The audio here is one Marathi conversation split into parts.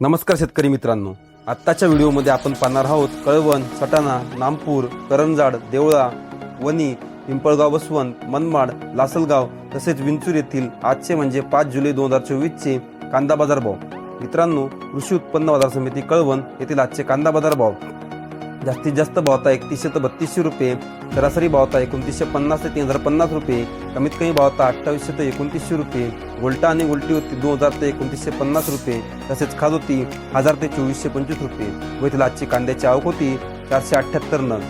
नमस्कार शेतकरी मित्रांनो. आत्ताच्या व्हिडिओमध्ये आपण पाहणार आहोत कळवण सटाणा नामपूर करंजाड देवळा वणी पिंपळगाव बसवंत मनमाड लासलगाव तसेच विंचूर येथील आजचे म्हणजे पाच जुलै दोन हजार चोवीसचे कांदा बाजार भाव मित्रांनो कृषी उत्पन्न बाजार समिती कळवण येथील आजचे कांदा बाजार भाव जास्तीत जास्त भाव होता एकतीसशे ते बत्तीसशे रुपये सरासरी भाव होता एकोणतीसशे पन्नास ते तीन हजार पन्नास रुपये कमीत कमी भाव अठ्ठावीसशे ते एकोणतीसशे रुपये. उलटा आणि उलटी होती दोन हजार ते एकोणतीसशे पन्नास रुपये तसेच खाद होती हजार ते चोवीसशे पंचवीस रुपये. व येथील आजची कांद्याची आवक होती चारशे अठ्ठ्याहत्तर नग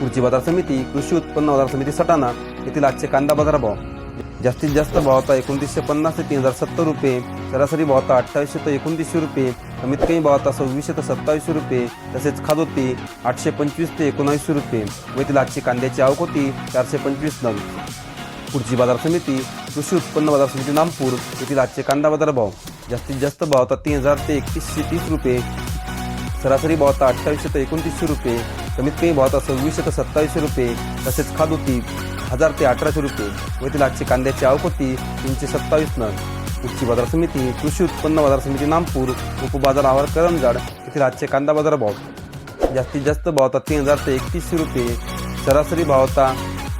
पुढची बाजार समिती कृषी उत्पन्न बाजार समिती सटाणा येथील आजचे कांदा बाजार भाव जास्तीत जास्त भाव होता एकोणतीसशे पन्नास ते तीन हजार सत्तर रुपये सरासरी भाव होता अठ्ठावीसशे ते एकोणतीसशे रुपये. कमीत कमी भाव आता सव्वीसशे ते सत्तावीसशे रुपये तसेच खाद होती आठशे पंचवीस ते एकोणावीसशे रुपये. व येथील आजची कांद्याची आवक होती चारशे पंचवीस नग. पुढची बाजार समिती कृषी उत्पन्न बाजार समिती नामपूर येथील आजचे कांदा बाजार भाव. जास्तीत जास्त भाव आता तीन हजार ते एकतीसशे तीस रुपये. सरासरी भाव आता अठ्ठावीसशे ते एकोणतीसशे रुपये. कमीत कमी भाव आता सव्वीसशे ते सत्तावीसशे रुपये तसेच खाद होती हजार ते अठराशे रुपये. व येथील आजची कांद्याची आवक होती तीनशे सत्तावीस नग. कृषी बाजार समिती कृषी उत्पन्न बाजार समिती नामपूर उपबाजार आवार करंजाड येथील आजचे कांदा बाजार भाव. जास्तीत जास्त भाव होता तीन हजार ते एकतीसशे रुपये. सरासरी भाव होता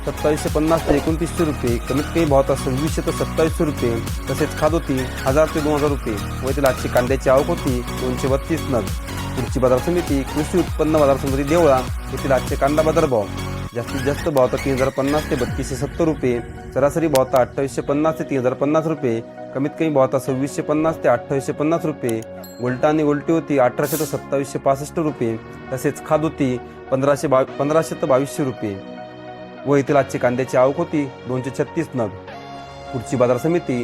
सत्तावीसशे पन्नास ते एकोणतीसशे रुपये. कमीत कमी भाव होता सव्वीसशे ते सत्तावीसशे रुपये. तसेच खाद होती हजार ते दोन हजार रुपये. व येथील आजची कांद्याची आवक होती दोनशे बत्तीस नग. कृषी बाजार समिती कृषी उत्पन्न बाजार समिती देवळा येथील आजचे कांदा बाजार भाव. जास्तीत जास्त भाव होता तीन हजार पन्नास ते बत्तीसशे सत्तर रुपये. सरासरी भाव होता अठ्ठावीसशे पन्नास ते तीन हजार पन्नास रुपये. कमीत कमी भाव सव्वीसशे पन्नास ते अठ्ठावीसशे पन्नास रुपये. उलटा आणि उलटी होती अठराशे ते सत्तावीसशे पासष्ट रुपये. तसेच खाद होती पंधराशे बा पंधराशे ते बावीसशे रुपये. व येथील आजची कांद्याची आवक होती दोनशे छत्तीस नग. पुढची बाजार समिती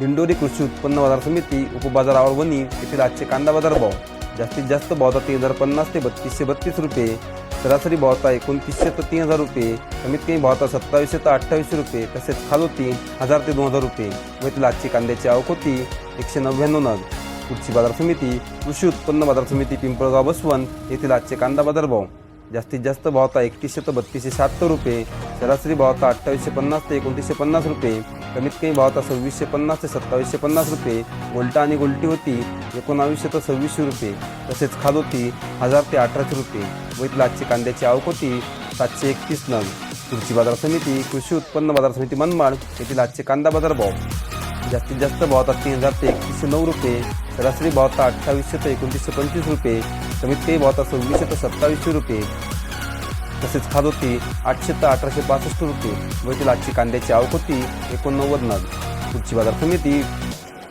दिंडोरी कृषी उत्पन्न बाजार समिती उपबाजार आवडवणी येथील आजचे कांदा बाजार भाव जास्तीत जास्त भाव होता तीन हजार पन्नास ते बत्तीसशे बत्तीस रुपये. सरासरी भाव होता एकोणतीसशे ते तीन हजार रुपये कमीत कमी भाव होता सत्तावीसशे ते अठ्ठावीसशे रुपये तसेच खाल होती हजार ते दोन हजार रुपये. व आजची कांद्याची आवक होती एकशे नव्याण्णव नग. पुढची बाजार समिती कृषी उत्पन्न बाजार समिती पिंपळगाव बसवंत येथील आजचे कांदा बाजार भाव जास्तीत जास्त भाव होता एकतीसशे ते बत्तीसशे शहात्तर रुपये सरासरी भाव होता अठ्ठावीसशे पन्नास ते एकोणतीसशे पन्नास रुपये. कमीत कमी भाव होता सव्वीसशे पन्नास ते सत्तावीसशे पन्नास रुपये. गोलटा आणि गोलटी होती एकोणावीसशे ते सव्वीसशे रुपये. तसेच खाद होती हजार ते अठराशे रुपये. व इथला आजची कांद्याची आवक होती सातशे एकतीस नग. पुढची बाजार समिती कृषी उत्पन्न बाजार समिती मनमाड येथील आजचे कांदा बाजार भाव. जास्तीत जास्त भाव होता तीन हजार ते एकतीसशे नऊ रुपये. सरासरी भाव होता अठ्ठावीसशे ते एकोणतीसशे पंचवीस रुपये. कमीत कमी भाव होता सव्वीसशे ते सत्तावीसशे रुपये. तसेच खाद होती आठशे तर अठराशे पासष्ट रुपये. व तिला आजची कांद्याची आवक होती एकोणनव्वद नग. पुढची बाजार समिती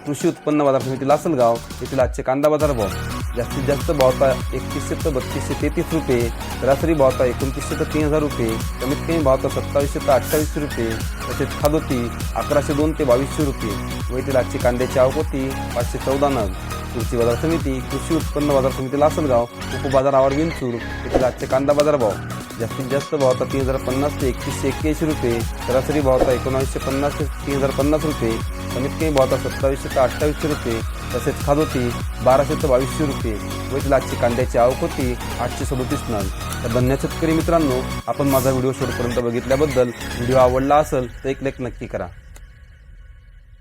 कृषी उत्पन्न बाजार समिती लासलगाव येथील आजचे कांदा बाजार भाव. जास्तीत जास्त भावता एकतीसशे तर बत्तीसशे तेहतीस रुपये. सरासरी भावता एकोणतीसशे तर तीन हजार रुपये. कमीत कमी भावता सत्तावीसशे तर अठ्ठावीसशे रुपये. तसेच खाद होती अकराशे दोन ते बावीसशे रुपये. व येथील आजची कांद्याची आवक होती पाचशे चौदा नग. कृषी बाजार समिती कृषी उत्पन्न बाजार समिती लासलगाव उपबाजार आवार विंचूर येथील आजचे कांदा बाजार भाव. जास्तीत जास्त भाव होता तीन हजार पन्नास ते एकतीसशे एक्क्याऐंशी रुपये सरासरी भाव होता एकोणावीसशे पन्नास ते तीन हजार पन्नास रुपये कमीत कमी भाव होता सत्तावीसशे ते अठ्ठावीसशे रुपये तसेच खाद होती बाराशे ते बावीसशे रुपये व इथली आजची कांद्याची आवक होती आठशे सदोतीस नग. तर धन्य शेतकरी मित्रांनो आपण माझा व्हिडिओ शेवटपर्यंत बघितल्याबद्दल व्हिडिओ आवडला असेल तर एक लेख नक्की करा.